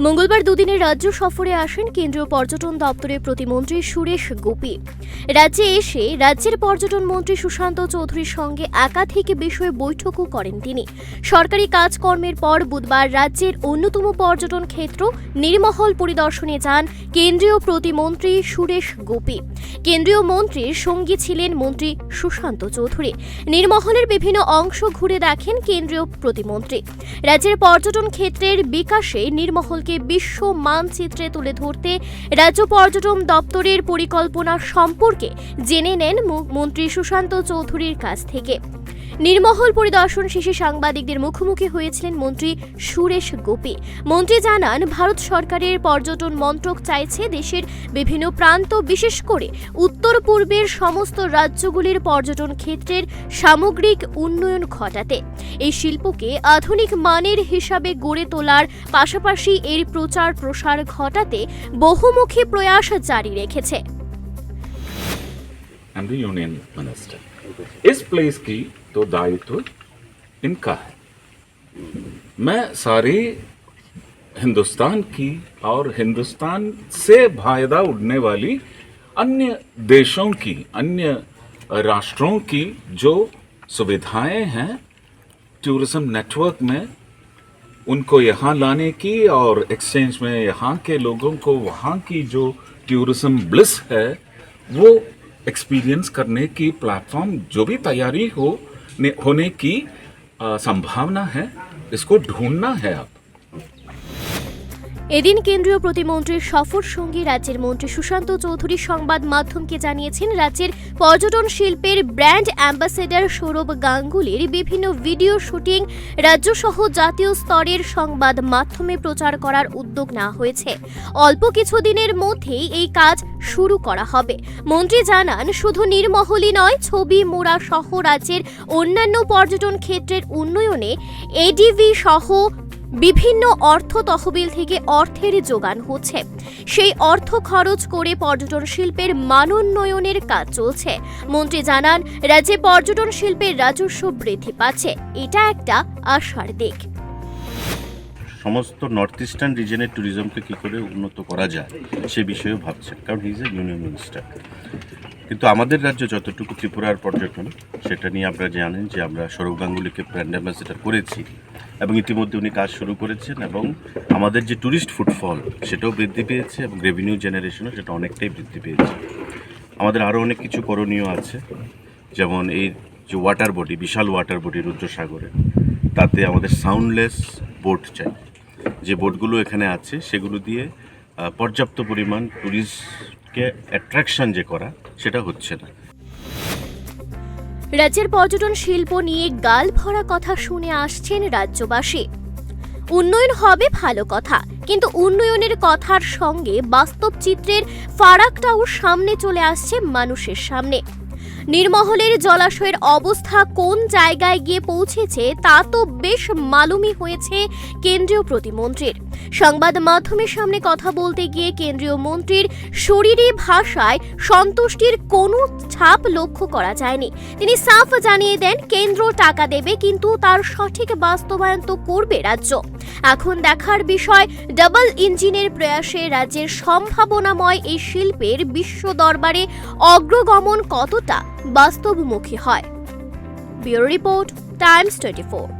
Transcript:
মঙ্গলবার দুদিনের রাজ্য সফরে আসেন কেন্দ্রীয় পর্যটন দপ্তরের প্রতিমন্ত্রী সুরেশ গোপী। রাজ্যে এসে রাজ্যের পর্যটন মন্ত্রী সুশান্ত চৌধুরীর সঙ্গে একাধিক বিষয়ে বৈঠকও করেন তিনি। সরকারি কাজকর্মের পর বুধবার রাজ্যের অন্যতম পর্যটন ক্ষেত্র নির্মহল পরিদর্শনে যান কেন্দ্রীয় প্রতিমন্ত্রী সুরেশ গোপী। কেন্দ্রীয় মন্ত্রীর সঙ্গী ছিলেন মন্ত্রী সুশান্ত চৌধুরী। নির্মহলের বিভিন্ন অংশ ঘুরে দেখেন কেন্দ্রীয় প্রতিমন্ত্রী। রাজ্যের পর্যটন ক্ষেত্রের বিকাশে নির্মহলকে বিশ্ব মানচিত্রে তুলে ধরতে রাজ্য পর্যটন দপ্তরের পরিকল্পনা সম্পর্কে জেনে নেন মন্ত্রী সুশান্ত চৌধুরীর কাছ থেকে। নির্মহল পরিদর্শন শেষে সাংবাদিকদের মুখোমুখি হয়েছিলেন মন্ত্রী সুরেশ গোপী। মন্ত্রী জানান, ভারত সরকারের পর্যটন মন্ত্রক চাইছে দেশের বিভিন্ন প্রান্ত, বিশেষ করে উত্তর পূর্বের সমস্ত রাজ্যগুলির পর্যটন ক্ষেত্রের সামগ্রিক উন্নয়ন ঘটাতে। এই শিল্পকে আধুনিক মানের হিসাবে গড়ে তোলার পাশাপাশি এর প্রচার প্রসার ঘটাতে বহুমুখী প্রয়াস জারি রেখেছে एंड द यूनियन मिनिस्टर इस प्लेस की तो दायित्व इनका है मैं सारे हिंदुस्तान की और हिंदुस्तान से फायदा उठने वाली अन्य देशों की अन्य राष्ट्रों की जो सुविधाएं हैं टूरिज्म नेटवर्क में उनको यहाँ लाने की और एक्सचेंज में यहाँ के लोगों को वहाँ की जो टूरिज़्म ब्लिस है वो एक्सपीरियंस करने की प्लेटफॉर्म जो भी तैयारी हो ने, होने की संभावना है इसको ढूंढना है अब। এদিন কেন্দ্রীয় প্রতিমন্ত্রীর সফর সঙ্গী রাজ্যের মন্ত্রী সুশান্ত চৌধুরী সংবাদ মাধ্যমকে জানিয়েছেন, রাজ্যের পর্যটন শিল্পের ব্র্যান্ড অ্যাম্বাসেডর সৌরভ গাঙ্গুলির বিভিন্ন ভিডিও শুটিং রাজ্যসহ জাতীয় স্তরের সংবাদ মাধ্যমে প্রচার করার উদ্যোগ নেওয়া হয়েছে। অল্প কিছুদিনের মধ্যেই এই কাজ শুরু করা হবে। মন্ত্রী জানান, শুধু নির্মহলই নয়, ছবি, মোড়া সহ রাজ্যের অন্যান্য পর্যটন ক্ষেত্রের উন্নয়নে এডিভি সহ বিভিন্ন অর্থ তহবিল থেকে অর্থের যোগান হচ্ছে। সেই অর্থ খরচ করে পর্যটন শিল্পের মানোন্নয়নের কাজ চলছে। মন্ত্রী জানান, রাজ্যে পর্যটন শিল্পের রাজস্ব বৃদ্ধি পাচ্ছে। এটা একটা আশার দিক। সমস্ত নর্থ ইস্টার্ন রিজনের ট্যুরিজমকে কী করে উন্নত করা যায়, সে বিষয়েও ভাবছেন। কারণ he is a union minister কিন্তু আমাদের রাজ্য যতটুকু ত্রিপুরার পর্যটন, সেটা নিয়ে আপনারা জানেন যে আমরা সৌরভ গাঙ্গুলিকে ব্র্যান্ড অ্যাম্বাসেডার করেছি এবং ইতিমধ্যে উনি কাজ শুরু করেছেন এবং আমাদের যে ট্যুরিস্ট ফুটফল সেটাও বৃদ্ধি পেয়েছে এবং রেভিনিউ জেনারেশনও সেটা অনেকটাই বৃদ্ধি পেয়েছে। আমাদের আরও অনেক কিছু করণীয় আছে, যেমন এই যে ওয়াটার বডি বিশাল ওয়াটার বডি রুদ্রসাগরে, তাতে আমাদের সাউন্ডলেস বোট চাই। যে বোটগুলো এখানে আছে, সেগুলো দিয়ে পর্যাপ্ত পরিমাণ ট্যুরিস্টকে অ্যাট্রাকশন যে করা সেটা হচ্ছে না। রাজ্যের পর্যটন শিল্প নিয়ে গাল ভরা কথা শুনে আসছেন রাজ্যবাসী। উন্নয়ন হবে ভালো কথা, কিন্তু উন্নয়নের কথার সঙ্গে বাস্তব চিত্রের ফারাকটাও সামনে চলে আসছে মানুষের সামনে। নির্মহলের জলাশয়ের অবস্থা কোন জায়গায় গিয়ে পৌঁছেছে তা তো বেশ মালুমই হয়েছে কেন্দ্রীয় প্রতিমন্ত্রীর। সংবাদ মাধ্যমের সামনে কথা বলতে গিয়ে কেন্দ্রীয় মন্ত্রীর শরীরী ভাষায় সন্তুষ্টির কোনো ছাপ লক্ষ্য করা যায়নি। তিনি সাফ জানিয়ে দেন, কেন্দ্র টাকা দেবে, কিন্তু তার সঠিক বাস্তবায়ন তো করবে রাজ্য। এখন দেখার বিষয়, ডাবল ইঞ্জিনের প্রয়াসে রাজ্যের সম্ভাবনাময় এই শিল্পের বিশ্ব দরবারে অগ্রগমন কতটা বাস্তবমুখী হয়? Bureau report, Times twenty